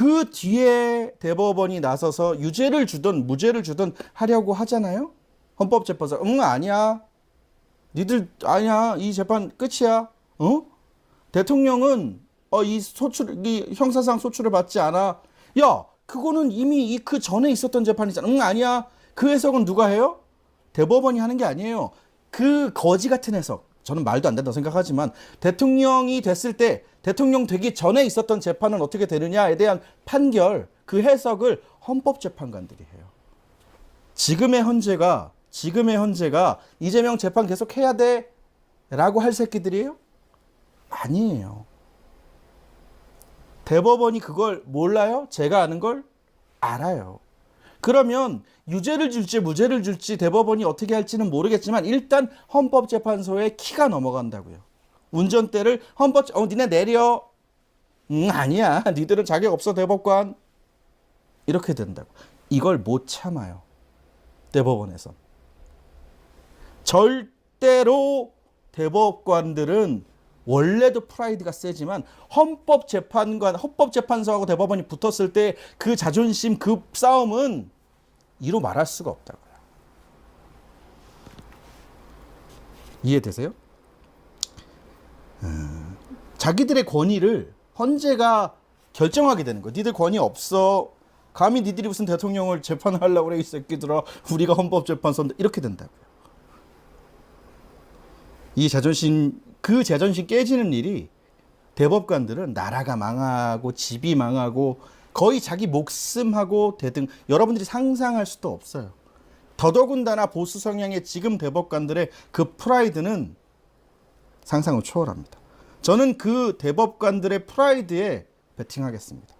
그 뒤에 대법원이 나서서 유죄를 주든 무죄를 주든 하려고 하잖아요. 헌법재판소 응 아니야. 니들 아니야 이 재판 끝이야. 어? 대통령은 어 이 소출 이 형사상 소출을 받지 않아. 야 그거는 이미 이 그 전에 있었던 재판이잖아. 응 아니야. 그 해석은 누가 해요? 대법원이 하는 게 아니에요. 그 거지 같은 해석. 저는 말도 안 된다고 생각하지만 대통령이 됐을 때 대통령 되기 전에 있었던 재판은 어떻게 되느냐에 대한 판결 그 해석을 헌법재판관들이 해요. 지금의 헌재가 지금의 헌재가 이재명 재판 계속 해야 돼 라고 할 새끼들이에요? 아니에요. 대법원이 그걸 몰라요? 제가 아는 걸 알아요. 그러면 유죄를 줄지 무죄를 줄지 대법원이 어떻게 할지는 모르겠지만 일단 헌법재판소에 키가 넘어간다고요. 운전대를 헌법 어 니네 내려. 응 아니야. 니들은 자격 없어 대법관. 이렇게 된다고. 이걸 못 참아요. 대법원에서. 절대로 대법관들은 원래도 프라이드가 세지만 헌법재판관, 헌법재판소하고 대법원이 붙었을 때 그 자존심, 그 싸움은 이로 말할 수가 없다고요. 이해되세요? 음, 자기들의 권위를 헌재가 결정하게 되는 거야. 니들 권위 없어. 감히 니들이 무슨 대통령을 재판하려고 그래 이 새끼들아. 우리가 헌법재판소인데 이렇게 된다고요. 이 자존심 그 자존심 깨지는 일이 대법관들은 나라가 망하고 집이 망하고 거의 자기 목숨하고 대등 여러분들이 상상할 수도 없어요. 더더군다나 보수 성향의 지금 대법관들의 그 프라이드는 상상을 초월합니다. 저는 그 대법관들의 프라이드에 베팅하겠습니다.